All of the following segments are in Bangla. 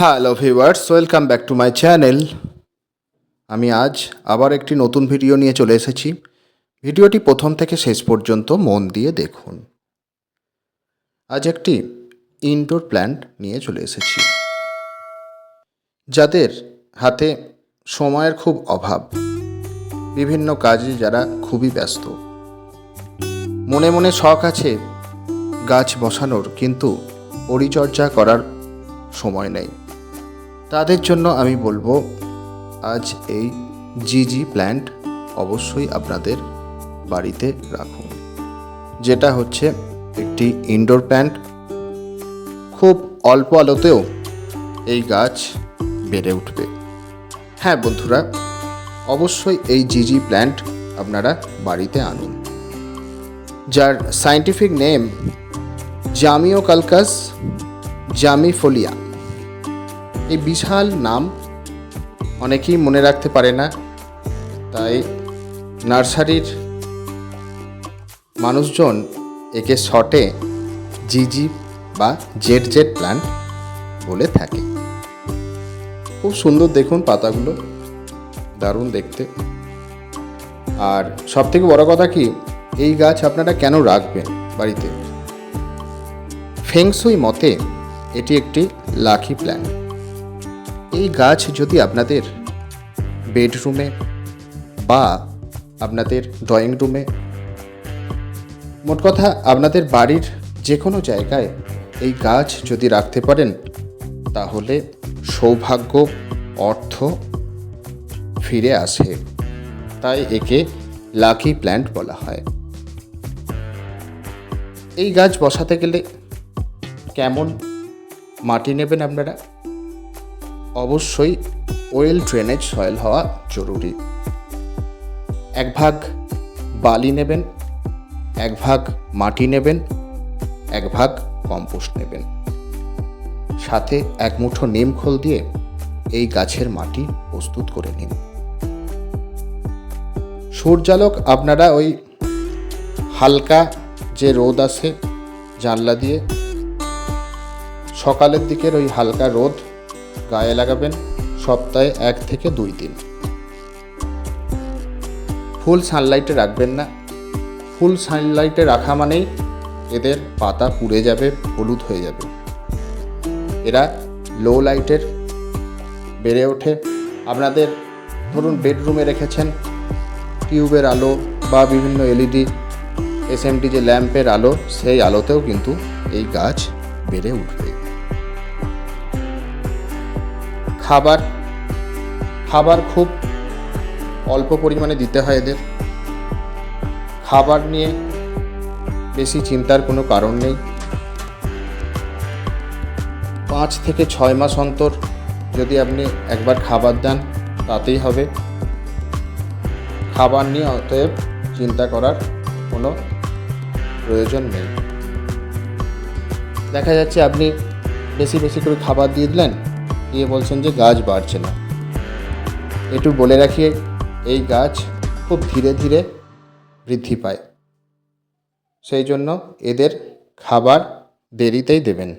Hello viewers welcome back to my channel আমি আজ আবার একটি নতুন ভিডিও নিয়ে চলে এসেছি। ভিডিওটি প্রথম থেকে শেষ পর্যন্ত মন দিয়ে দেখুন। আজ একটি ইনডোর প্ল্যান্ট নিয়ে চলে এসেছি। যাদের হাতে সময়ের খুব অভাব। বিভিন্ন কাজে যারা খুবই ব্যস্ত। মনে মনে শখ আছে গাছ বসানোর, কিন্তু পরিচর্যা করার সময় নেই। তাদের জন্য আমি বলব, আজ এই জিজি প্ল্যান্ট অবশ্যই আপনাদের বাড়িতে রাখুন। যেটা হচ্ছে একটি ইনডোর প্ল্যান্ট খুব অল্প আলোতেও এই গাছ বেড়ে উঠবে। হ্যাঁ বন্ধুরা, অবশ্যই এই জিজি প্ল্যান্ট আপনারা বাড়িতে আনুন। যার সায়েন্টিফিক নেম জামিও কালকাস, জামিফোলিয়া। এই বিশাল নাম অনেকেই মনে রাখতে পারে না, তাই নার্সারির মানুষজন একে শর্টে জিজি বা জেড জেড প্ল্যান্ট বলে থাকে। খুব সুন্দর দেখুন পাতাগুলো, দারুণ দেখতে। আর সব থেকে বড় কথা কি, এই গাছ আপনারা কেন রাখবেন বাড়িতে? ফেংসুই মতে এটি একটি লাকি প্ল্যান এই গাছ যদি আপনাদের বেডরুমে বা আপনাদের ড্রয়িং রুমে, মোট কথা আপনাদের বাড়ির যে কোনো জায়গায় এই গাছ যদি রাখতে পারেন, তাহলে সৌভাগ্য, অর্থ ফিরে আসে। তাই একে লাকি প্ল্যান্ট বলা হয়। এই গাছ বসাতে গেলে কেমন মাটি নেবেন আপনারা? অবশ্যই ওয়েল ড্রেনেজ সয়েল হওয়া জরুরি। এক ভাগ বালি নেবেন, এক ভাগ মাটি নেবেন, এক ভাগ কম্পোস্ট নেবেন। সাথে এক মুঠো নিম খোল দিয়ে এই গাছের মাটি প্রস্তুত করে নিন। সূর্যালোক আপনারা ওই হালকা যে রোদ আছে জানলা দিয়ে, সকালের দিকের ওই হালকা রোদ গায়ে লাগাবেন সপ্তাহে এক থেকে দুই দিন। ফুল সানলাইটে রাখবেন না। ফুল সানলাইটে রাখা মানেই এদের পাতা পুড়ে যাবে, হলুদ হয়ে যাবে। এরা লো লাইটের বেড়ে ওঠে। আপনাদের ধরুন বেডরুমে রেখেছেন টিউবের আলো বা বিভিন্ন এলইডি এসএমটি যে ল্যাম্পের আলো, সেই আলোতেও কিন্তু এই গাছ বেড়ে উঠবে। খাবার খাবার খুব অল্প পরিমাণে দিতে হয় এদের। খাবার নিয়ে বেশি চিন্তার কোনো কারণ নেই। পাঁচ থেকে ছয় মাস অন্তর যদি আপনি একবার খাবার দেন, তাতেই হবে। খাবার নিয়ে অতএব চিন্তা করার কোনো প্রয়োজন নেই। দেখা যাচ্ছে আপনি বেশি বেশি করে খাবার দিয়ে দিলেন দিয়ে বলছেন যে গাছ বাড়ছে না। একটু বলে রাখি, এই গাছ খুব ধীরে ধীরে বৃদ্ধি পায়। সেই জন্য এদের খাবার দেরিতেই দেবেন।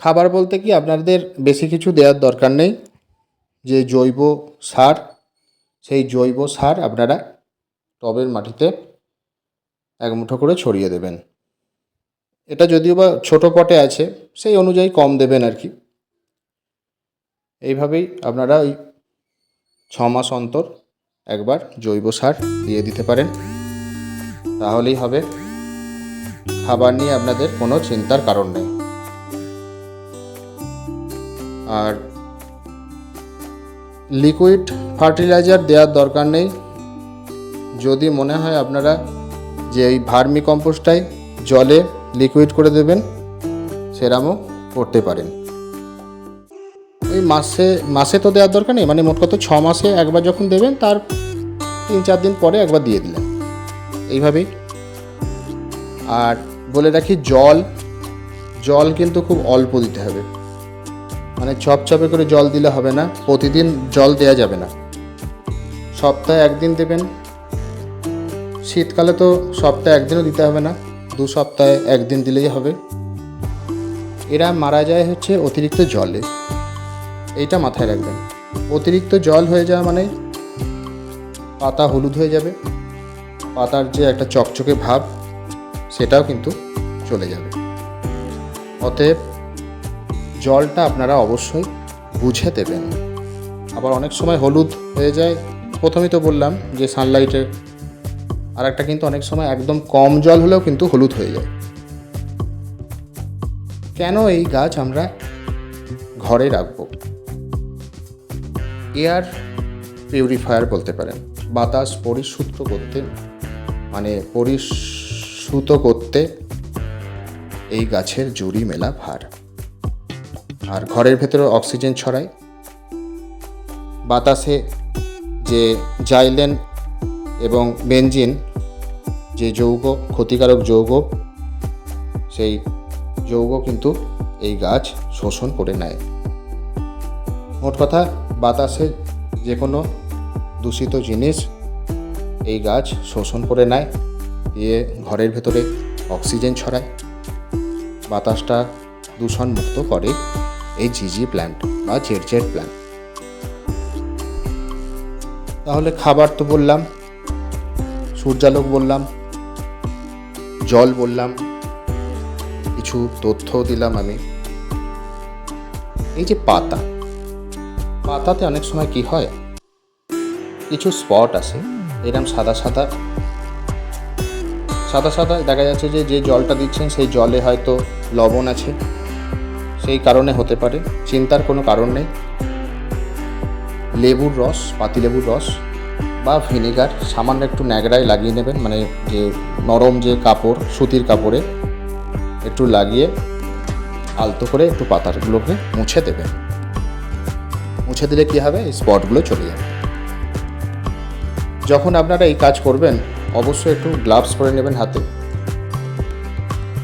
খাবার বলতে কি আপনাদের বেশি কিছু দেওয়ার দরকার নেই। যে জৈব সার, সেই জৈব সার আপনারা টবের মাটিতে এক মুঠো করে ছড়িয়ে দেবেন। এটা যদিও বা ছোটো পটে আছে, সেই অনুযায়ী কম দেবেন আর কি। এইভাবেই আপনারা ওই ছ মাস অন্তর একবার জৈব সার দিয়ে দিতে পারেন। তাহলেই হবে। খাবার নিয়ে আপনাদের কোনো চিন্তার কারণ নেই। আর লিকুইড ফার্টিলাইজার দেওয়ার দরকার নেই। যদি মনে হয় আপনারা যে এই ভার্মি কম্পোস্টটাই জলে লিকুইড করে দেবেন, সেরামও করতে পারেন। মাসে মাসে তো দেওয়ার দরকার নেই মানে মোট কত ছ মাসে একবার যখন দেবেন, তার তিন চার দিন পরে একবার দিয়ে দিলেন। এইভাবেই। আর বলে রাখি, জল জল কিন্তু খুব অল্প দিতে হবে। মানে চপচপে করে জল দিলে হবে না, প্রতিদিন জল দেওয়া যাবে না। সপ্তাহে একদিন দেবেন। শীতকালে তো সপ্তাহে একদিনও দিতে হবে না, দু সপ্তাহে একদিন দিলেই হবে। এরা মারা যায় হচ্ছে অতিরিক্ত জলে। এইটা মাথায় রাখবেন। অতিরিক্ত জল হয়ে যাওয়া মানে পাতা হলুদ হয়ে যাবে। পাতার যে একটা চকচকে ভাব, সেটাও কিন্তু চলে যাবে। অতএব জলটা আপনারা অবশ্যই বুঝে দেবেন। আবার অনেক সময় হলুদ হয়ে যায়। প্রথমেই তো বললাম যে সানলাইটের আর একটা কিন্তু অনেক সময় একদম কম জল হলেও কিন্তু হলুদ হয়ে যায়। কেন এই গাছ আমরা ঘরে রাখব? এয়ার পিউরিফায়ার বলতে পারেন। বাতাস পরিশুদ্ধ করতে মানে পরিশুত করতে এই গাছের জুড়ি মেলা ভার। আর ঘরের ভেতরে অক্সিজেন ছড়ায়। বাতাসে যে জাইলেন এবং বেঞ্জিন যে যৌগ, ক্ষতিকারক যৌগ, সেই যৌগ কিন্তু এই গাছ শোষণ করে নেয়। মোট কথা বাতাসে যে কোনো দূষিত জিনিস এই গাছ শোষণ করে নেয়, দিয়ে ঘরের ভেতরে অক্সিজেন ছড়ায়। বাতাসটা দূষণ মুক্ত করে এই জিজি প্ল্যান্ট বা জেরজের প্ল্যান্ট তাহলে খাবার তো বললাম, সূর্যালোক বললাম, জল বললাম, কিছু তথ্য দিলাম আমি। এই যে পাতা পাতাতে অনেক সময় কি হয়? কিছু স্পট আছে এরকম সাদা সাদা। সাদা সাদা দেখা যাচ্ছে যে যে জলটা দিচ্ছেন, সেই জলে হয়তো লবণ আছে। সেই কারণে হতে পারে, চিন্তার কোনো কারণ নেই। লেবুর রস পাতিলেবুর রস বা ভিনেগার, সামান্য একটু ন্যাকড়ায় লাগিয়ে নেবেন মানে যে নরম যে কাপড়, সুতির কাপড়ে একটু লাগিয়ে আলতো করে একটু পাতাগুলোকে মুছে দেবেন। মুছে দিলে কী হবে? স্পটগুলো চলে যাবে। যখন আপনারা এই কাজ করবেন, অবশ্যই একটু গ্লাভস পরে নেবেন হাতে।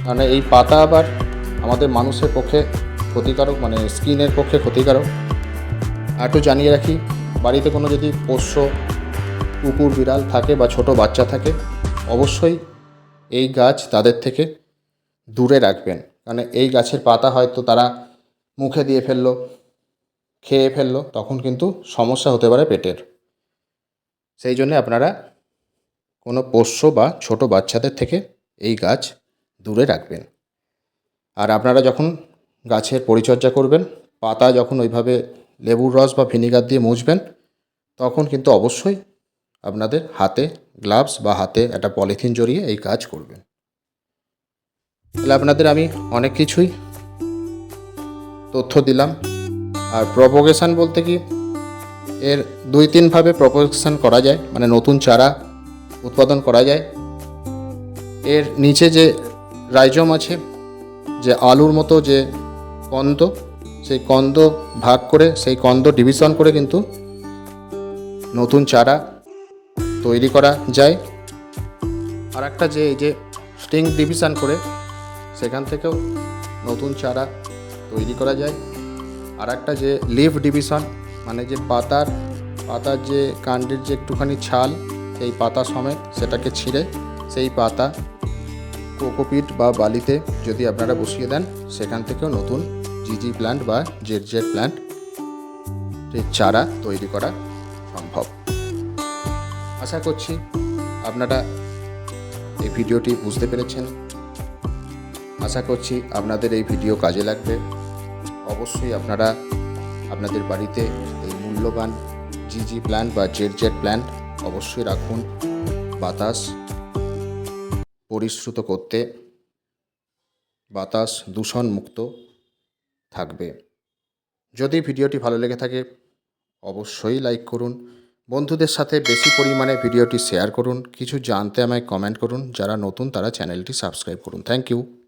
মানে এই পাতা আবার আমাদের মানুষের পক্ষে ক্ষতিকারক মানে স্কিনের পক্ষে ক্ষতিকারক। আর একটু জানিয়ে রাখি, বাড়িতে কোনো যদি পোষ্য, কুকুর, বিড়াল থাকে বা ছোট বাচ্চা থাকে, অবশ্যই এই গাছ তাদের থেকে দূরে রাখবেন। কারণ এই গাছের পাতা হয়তো তারা মুখে দিয়ে ফেলল খেয়ে ফেলল, তখন কিন্তু সমস্যা হতে পারে পেটের। সেই জন্য আপনারা কোনো পোষ্য বা ছোট বাচ্চাদের থেকে এই গাছ দূরে রাখবেন। আর আপনারা যখন গাছের পরিচর্যা করবেন, পাতা যখন ওইভাবে লেবুর রস বা ভিনিগার দিয়ে মুছবেন, তখন কিন্তু অবশ্যই আপনাদের হাতে গ্লাভস বা হাতে একটা পলিথিন জড়িয়ে এই কাজ করবেন। তাহলে আপনাদের আমি অনেক কিছুই তথ্য দিলাম। আর প্রপোগেশান বলতে কি? এর দুই তিনভাবে প্রপোগেশন করা যায় মানে নতুন চারা উৎপাদন করা যায়। এর নিচে যে রাইজম আছে, যে আলুর মতো যে কন্দ, সেই কন্দ ভাগ করে, সেই কন্দ ডিভিশন করে কিন্তু নতুন চারা তৈরি করা যায়। আর একটা যে, এই যে স্টিং ডিভিশন করে, সেখান থেকেও নতুন চারা তৈরি করা যায়। আর একটা যে লিভ ডিভিশন মানে যে পাতার পাতার যে কাণ্ডের যে একটুখানি ছাল সেই পাতা সমেত সেটাকে ছিঁড়ে সেই পাতা কোকোপিট বা বালিতে যদি আপনারা বসিয়ে দেন, সেখান থেকেও নতুন জিজি প্ল্যান্ট বা জেড জেড প্ল্যান্ট চারা তৈরি করা সম্ভব। আশা করছি আপনারা এই ভিডিওটি বুঝতে পেরেছেন। আশা করছি আপনাদের এই ভিডিও কাজে লাগবে। অবশ্যই আপনারা আপনাদের বাড়িতে এই মূল্যবান জিজি প্ল্যান্ট বা জেড জেড প্ল্যান্ট অবশ্যই রাখুন। বাতাস পরিশ্রুত করতে বাতাস দূষণ মুক্ত থাকবে। যদি ভিডিওটি ভালো লেগে থাকে, অবশ্যই লাইক করুন। বন্ধুদের সাথে বেশি পরিমাণে ভিডিওটি শেয়ার করুন। কিছু জানতে আমায় কমেন্ট করুন। যারা নতুন, তারা চ্যানেলটি সাবস্ক্রাইব করুন। Thank you.